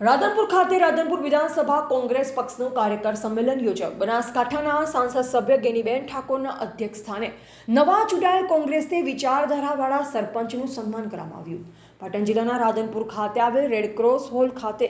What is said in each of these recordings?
રાધનપુર ખાતે રાધનપુર વિધાનસભા કોંગ્રેસ પક્ષનું કાર્યકર સંમેલન યોજાયું. બનાસકાંઠાના સાંસદ સભ્ય ગેનીબેન ઠાકોરના અધ્યક્ષ સ્થાને નવા ચૂંટાયેલ કોંગ્રેસની વિચારધારાવાળા સરપંચનું સન્માન કરવામાં આવ્યું. પાટણ જિલ્લાના રાધનપુર ખાતે આવેલ રેડક્રોસ હોલ ખાતે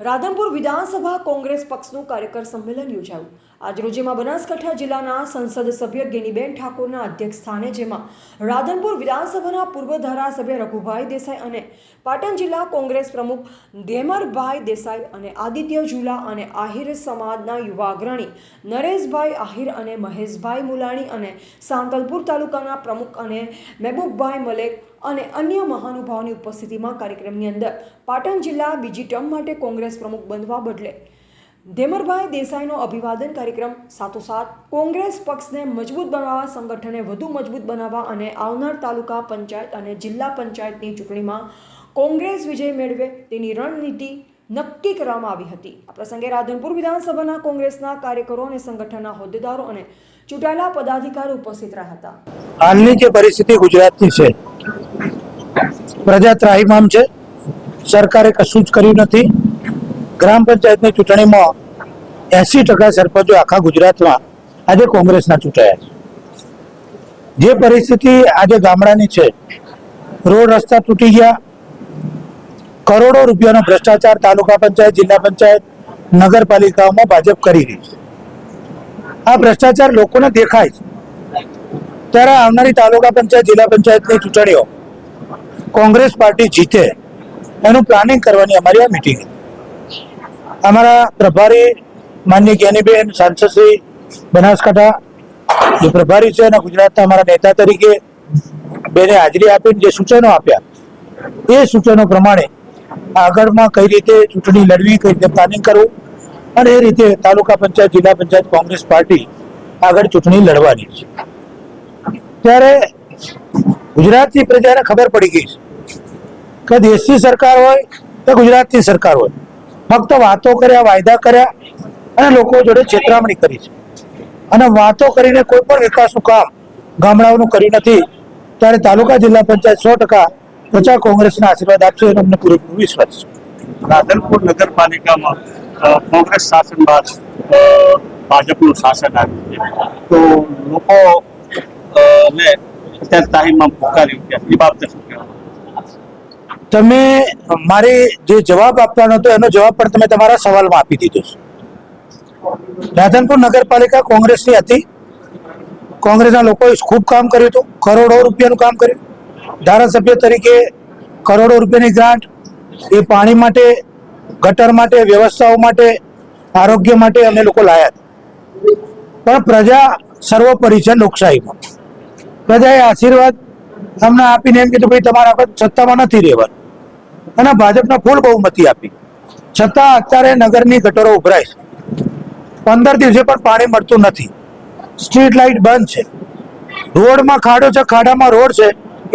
રાધનપુર વિધાનસભા કોંગ્રેસ પક્ષનું કાર્યકર સંમેલન યોજાયું. આજરોજ જેમાં બનાસકાંઠા જિલ્લાના સંસદ સભ્ય ગેનીબેન ઠાકોરના અધ્યક્ષ સ્થાને જેમાં રાધનપુર વિધાનસભાના પૂર્વ ધારાસભ્ય રઘુભાઈ દેસાઈ અને પાટણ જિલ્લા કોંગ્રેસ પ્રમુખ ધેમરભાઈ દેસાઈ અને આદિત્ય ઝુલા અને આહિર સમાજના યુવા અગ્રણી નરેશભાઈ આહિર અને મહેશભાઈ મુલાણી અને સાંતલપુર તાલુકાના પ્રમુખ અને મહેબૂબભાઈ મલેક અને અન્ય મહાનુભાવોની ઉપસ્થિતિમાં કાર્યક્રમની અંદર પાટણ જિલ્લા બીજી ટર્મ માટે કોંગ્રેસ પ્રમુખ બનવા બદલે ધેમરભાઈ દેસાઈનો અભિવાદન કાર્યક્રમ સાથોસાથ કોંગ્રેસ પક્ષને મજબૂત બનાવવા સંગઠને વધુ મજબૂત બનાવવા અને આવનાર તાલુકા પંચાયત અને જિલ્લા પંચાયતની ચૂંટણીમાં કોંગ્રેસ વિજય મેળવે તેની રણનીતિ નક્કી કરવામાં આવી હતી. આ પ્રસંગે રાધનપુર વિધાનસભાના કોંગ્રેસના કાર્યકરો અને સંગઠનના હોદ્દેદારો અને ચૂંટાયેલા પદાધિકારી ઉપસ્થિત રહ્યા હતા. હાલની જે પરિસ્થિતિ ગુજરાતની છે પ્રજા ત્રાહીમામ છે. સરકારે કશું જ કર્યું નથી. ગ્રામ પંચાયતની ચૂંટણીમાં એસી ટકા સરપંચો આખા ગુજરાતમાં આજે કોંગ્રેસના ચૂંટાયા છે. જે પરિસ્થિતિ આજે ગામડાની છે, રોડ રસ્તા તૂટી ગયા, કરોડો રૂપિયાનો ભ્રષ્ટાચાર તાલુકા પંચાયત, જિલ્લા પંચાયત, નગરપાલિકાઓમાં ભાજપ કરી રહી છે. આ ભ્રષ્ટાચાર લોકોને દેખાય છે. ત્યારે આવનારી તાલુકા પંચાયત, જિલ્લા પંચાયતની ચૂંટણીઓ કોંગ્રેસ પાર્ટી જીતે એનું પ્લાનિંગ કરવાની અમારી આ મિટિંગ અમારા પ્રભારી માન્ય જ્ઞાનીબેન સાંસદશ્રી બનાસકાંઠા જે પ્રભારી છે અને ગુજરાતના અમારા નેતા તરીકે બેને હાજરી આપીને જે સૂચનો આપ્યા, એ સૂચનો પ્રમાણે આગળમાં કઈ રીતે ચૂંટણી લડવી, કઈ રીતે પ્લાનિંગ કરવું અને એ રીતે તાલુકા પંચાયત, જિલ્લા પંચાયત, કોંગ્રેસ પાર્ટી આગળ ચૂંટણી લડવાની છે. ત્યારે ગુજરાતની પ્રજાને ખબર પડી ગઈ છે કે દેશની સરકાર હોય કે ગુજરાતની સરકાર હોય. ફક્ત વાતો કર્યા, વાયદા કર્યા અને લોકો જોડે છેતરામણી કરી છે. અને વાતો કરીને કોઈ પણ વિકાસનું કામ ગામડાઓનું કર્યું નથી, ત્યારે તાલુકા જિલ્લા પંચાયત સો ટકા પ્રજા કોંગ્રેસના આશીર્વાદ આપશે એનો અમને પૂરેપૂરો વિશ્વાસ છે. રાધનપુર નગરપાલિકામાં કોંગ્રેસ શાસન બાદ ભાજપનું શાસન આવ્યું છે. તો લોકો ને અત્યારે તાહીમાં પુકાર્યું કે એ બાબતે તમે મારે જે જવાબ આપવાનો હતો, એનો જવાબ પણ તમે તમારા સવાલમાં આપી દીધો છે. રાધનપુર નગરપાલિકા કોંગ્રેસની હતી. કોંગ્રેસના લોકોએ ખૂબ કામ કર્યું હતું. કરોડો રૂપિયાનું કામ કર્યું. ધારાસભ્ય તરીકે કરોડો રૂપિયાની ગ્રાન્ટ. એ પાણી માટે, ગટર માટે, વ્યવસ્થાઓ માટે, આરોગ્ય માટે અમે લોકો લાયા પણ પ્રજા સર્વોપરી છે લોકશાહીમાં. પ્રજાએ આશીર્વાદ તમને આપીને એમ કીધું, ભાઈ, તમારા વખત સત્તામાં નથી રહેવાનું. અને ભાજપને ફૂલ બહુમતી આપી. છતાં અત્યારે નગરની ગટરો ઉભરાય છે. પંદર દિવસે પણ પાણી મળતું નથી. સ્ટ્રીટ લાઇટ બંધ છે. રોડમાં ખાડો છે ખાડામાં રોડ છે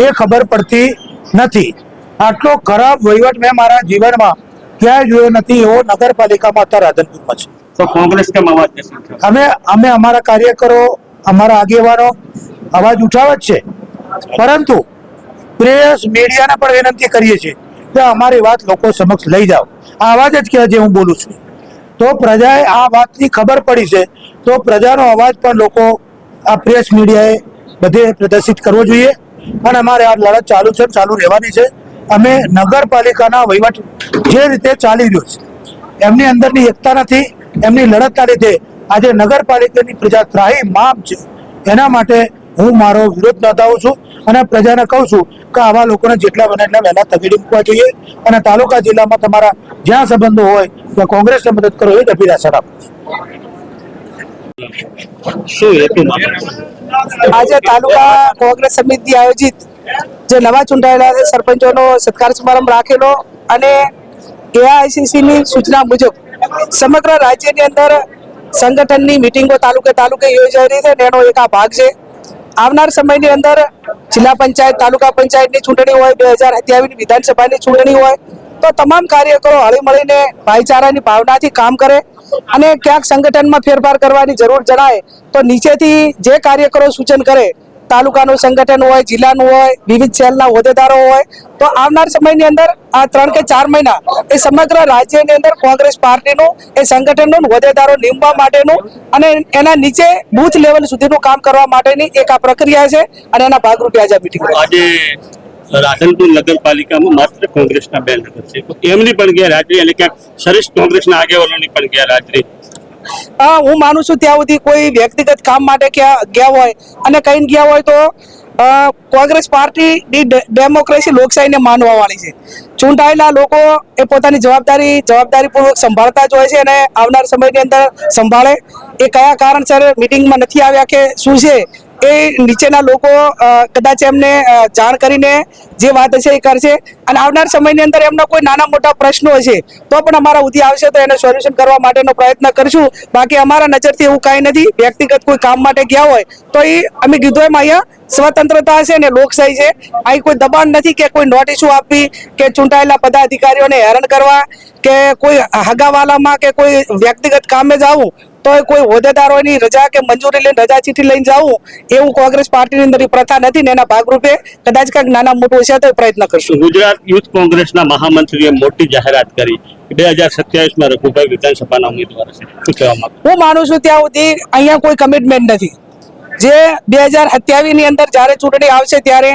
એ ખબર પડતી નથી. આટલો ખરાબ વહીવટ મેં મારા જીવનમાં ક્યાંય જોયો નથી એવો નગરપાલિકામાં અત્યારે રાધનપુરમાં છે. તો કોંગ્રેસ કેમ અવાજ અમે અમે અમારા કાર્યકરો અમારા આગેવાનો અવાજ ઉઠાવે જ છે. પરંતુ પ્રેસ મીડિયાને પણ વિનંતી કરીએ છીએ કે અમારી વાત લોકો સમક્ષ લઈ જાઓ. આ અવાજ જ કે જે હું બોલું છું. તો પ્રજાએ આ વાતની ખબર પડી છે. તો પ્રજાનો અવાજ પણ લોકો આ પ્રેસ મીડિયાએ બધે પ્રદર્શિત કરવો જોઈએ. અને અમારે આ લડત ચાલુ છે, ચાલુ રહેવાની છે. અમે નગરપાલિકાના વહીવટ જે રીતે ચાલી રહ્યો છે, એમની અંદરની એકતા નથી, એમની લડતના લીધે આજે નગરપાલિકાની પ્રજા ત્રાહી મામ છે. એના માટે હું મારો વિરોધ નોંધાવું છું અને પ્રજાને કહું છું કે આવા લોકોને જેટલા બને એટલા વહેલા તગેડી મૂકવા જોઈએ અને તાલુકા જિલ્લામાં તમારા જ્યાં સંબંધો હોય ત્યાં કોંગ્રેસને મદદ કરો એ જ અભિલાષા રાખું છું. આજે તાલુકા કોંગ્રેસ સમિતિ આયોજિત જે નવા ચૂંટાયેલા છે સરપંચોનો સત્કાર સમારંભ રાખેલો અને એઆઈસીસી ની સૂચના મુજબ સમગ્ર રાજ્યની અંદર સંગઠનની મિટિંગો તાલુકે તાલુકે યોજાઈ રહી છે એનો એક આ ભાગ છે. આવનાર સમયની અંદર જિલ્લા પંચાયત, તાલુકા પંચાયતની ચૂંટણી હોય, બે હજાર સત્યાવીસ વિધાનસભાની ચૂંટણી હોય, તો તમામ કાર્યકરો હળી મળીને ભાઈચારાની ભાવનાથી કામ કરે અને ક્યાંક સંગઠનમાં ફેરફાર કરવાની જરૂર જણાય, તો નીચેથી જે કાર્યકરો સૂચન કરે તાલુકાનું સંગઠન હોય, જિલ્લાનું હોય, વિવિધ સેલના હોદ્દેદારો હોય, તો આવનાર સમયની અંદર આ ત્રણ કે ચાર મહિના એ સમગ્ર રાજ્યની અંદર કોંગ્રેસ પાર્ટીનું એ સંગઠનનું હોદ્દેદારો નીમવા માટેનું અને એના નીચે બૂથ લેવલ સુધીનું કામ કરવા માટેની એક આ પ્રક્રિયા છે અને એના ભાગરૂપે આજે આ આજે રાધનપુર નગરપાલિકામાં માત્ર કોંગ્રેસના બે નગર છે. એમની પણ ગેરહાજરી, એટલે ક્યાંક સરેશ કોંગ્રેસના આગેવાનોની પણ ગેરહાજરી. હા માનું છું ત્યાં સુધી કોઈ વ્યક્તિગત કામ માટે ક્યાં ગયા હોય અને કહીને ગયા હોય તો કોંગ્રેસ પાર્ટીની ડે- ડેમોક્રેસી લોકશાહીને માનવાવાળી છે. ચૂંટાયેલા લોકો એ પોતાની જવાબદારી, જવાબદારીપૂર્વક સંભાળતા જ હોય છે અને આવનાર સમયની અંદર સંભાળે. એ કયા કારણસર મિટિંગમાં નથી આવ્યા કે શું છે? એ નીચેના લોકો કદાચ એમને જાણ કરીને જે વાત હશે એ કરશે. અને આવનાર સમયની અંદર એમના કોઈ નાના મોટા પ્રશ્નો હશે, તો પણ અમારા ઉધી આવશે તો એને સોલ્યુશન કરવા માટેનો પ્રયત્ન કરશું. બાકી અમારા નજરથી એવું કાંઈ નથી. વ્યક્તિગત કોઈ કામ માટે ગયા હોય, તો એ અમે કીધું એમ અહીંયા સ્વતંત્રતા છે ને લોકશાહી છે. અહીં કોઈ દબાણ નથી કે કોઈ નોટિસો આપવી, કે ચૂંટાયેલા પદાધિકારીઓને હેરાન કરવા, કે કોઈ હગાવાલામાં કે કોઈ વ્યક્તિગત કામે જવું તો કોઈ હોદ્દેદારોની રજા કે મંજૂરી લઈને રજા ચીઠી લઈને જવું એવું કોંગ્રેસ પાર્ટીની અંદર એ પ્રથા નથી ને એના ભાગરૂપે કદાચ કંઈક નાના મોટું હશે તો પ્રયત્ન કરશું. ગુજરાત યુથ કોંગ્રેસના મહામંત્રીએ મોટી જાહેરાત કરી. બે હજાર સત્યાવીસમાં રઘુભાઈ વિધાનસભાના ઉમેદવાર છે શું કહેવા માંગો? હું માનું છું ત્યાં સુધી અહીંયા કોઈ કમિટમેન્ટ નથી. જે બે હજારની અંદર જ્યારે ચૂંટણી આવશે ત્યારે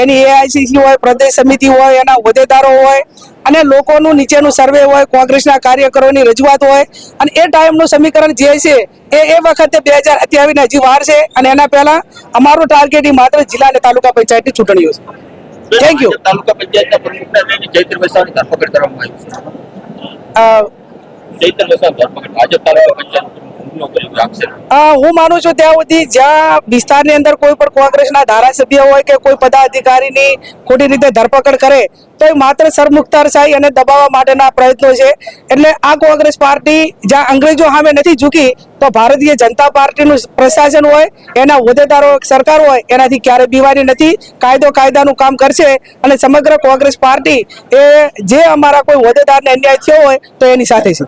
એની એઆઈસીસી હોય પ્રદેશ સમિતિ હોય એના હોદ્દેદારો હોય અને લોકોનું નીચેનું સર્વે હોય કોંગ્રેસના કાર્યકરોની રજૂઆત હોય અને એ ટાઈમનું સમીકરણ જે છે એ એ વખતે બે હજાર અત્યાવીસને હજી વાર છે અને એના પહેલા અમારું ટાર્ગેટ એ માત્ર જિલ્લા અને તાલુકા પંચાયતની ચૂંટણીઓ છે. થેન્ક યુ તાલુકા પંચાયતના પ્રમુખના ચૈત્ર વસાવાની ધરપકડ કરવામાં આવી છે. ચૈત્ર ધરપકડ. ભાજપ તાલુકા પંચાયત. હું માનું છું ત્યાં સુધી જ્યાં વિસ્તારની અંદર કોઈ પણ કોંગ્રેસના ધારાસભ્ય હોય કે કોઈ પદાધિકારીની ખોટી રીતે ધરપકડ કરે તો એ માત્ર સરમુખતારશાહી અને દબાવવા માટેના પ્રયત્નો છે. એટલે આ કોંગ્રેસ પાર્ટી જ્યાં અંગ્રેજો સામે નથી ઝૂકી, તો ભારતીય જનતા પાર્ટીનું પ્રશાસન હોય, એના હોદ્દેદારો સરકાર હોય, એનાથી ક્યારે બીવાની નથી, કાયદો કાયદાનું કામ કરશે અને સમગ્ર કોંગ્રેસ પાર્ટી એ જે અમારા કોઈ હોદ્દેદારને અન્યાય થયો હોય, તો એની સાથે છે.